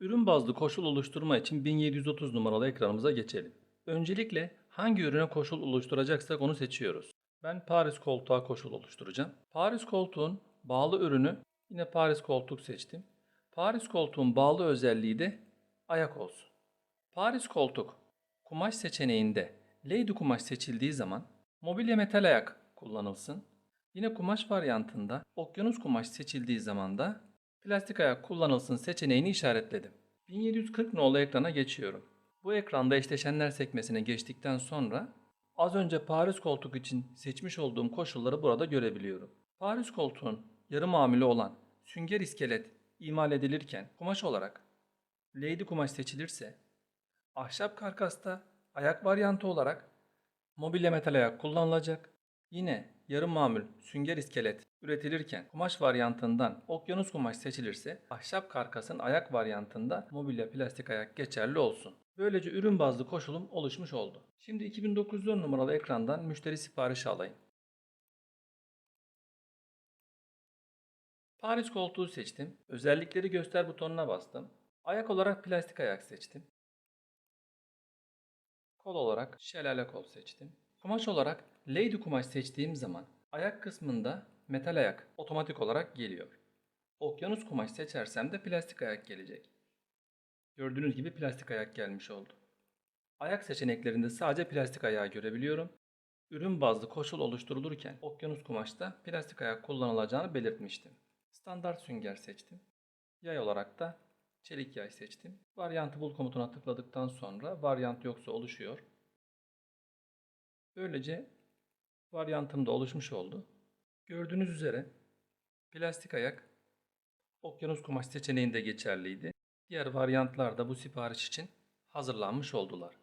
Ürün bazlı koşul oluşturma için 1730 numaralı ekranımıza geçelim. Öncelikle hangi ürüne koşul oluşturacaksak onu seçiyoruz. Ben Paris koltuğa koşul oluşturacağım. Paris koltuğun bağlı ürünü yine Paris koltuk seçtim. Paris koltuğun bağlı özelliği de ayak olsun. Paris koltuk kumaş seçeneğinde Lady kumaş seçildiği zaman mobilya metal ayak kullanılsın. Yine kumaş varyantında okyanus kumaş seçildiği zaman da plastik ayak kullanılsın seçeneğini işaretledim. 1740 nolu ekrana geçiyorum. Bu ekranda eşleşenler sekmesine geçtikten sonra az önce Paris koltuk için seçmiş olduğum koşulları burada görebiliyorum. Paris koltuğun yarı mamülü olan sünger iskelet imal edilirken kumaş olarak Lady kumaş seçilirse ahşap karkasta ayak varyantı olarak mobilya metal ayak kullanılacak. Yine yarım mamül sünger iskelet üretilirken kumaş varyantından okyanus kumaş seçilirse ahşap karkasın ayak varyantında mobilya plastik ayak geçerli olsun. Böylece ürün bazlı koşulum oluşmuş oldu. Şimdi 2910 numaralı ekrandan müşteri siparişi alayım. Paris koltuğu seçtim. Özellikleri göster butonuna bastım. Ayak olarak plastik ayak seçtim. Kol olarak şelale kol seçtim. Kumaş olarak Lady kumaş seçtiğim zaman ayak kısmında metal ayak otomatik olarak geliyor. Okyanus kumaş seçersem de plastik ayak gelecek. Gördüğünüz gibi plastik ayak gelmiş oldu. Ayak seçeneklerinde sadece plastik ayağı görebiliyorum. Ürün bazlı koşul oluşturulurken okyanus kumaşta plastik ayak kullanılacağını belirtmiştim. Standart sünger seçtim. Yay olarak da çelik yay seçtim. Varyantı bul komutuna tıkladıktan sonra varyant yoksa oluşuyor. Böylece varyantım da oluşmuş oldu. Gördüğünüz üzere plastik ayak okyanus kumaş seçeneğinde geçerliydi. Diğer varyantlar da bu sipariş için hazırlanmış oldular.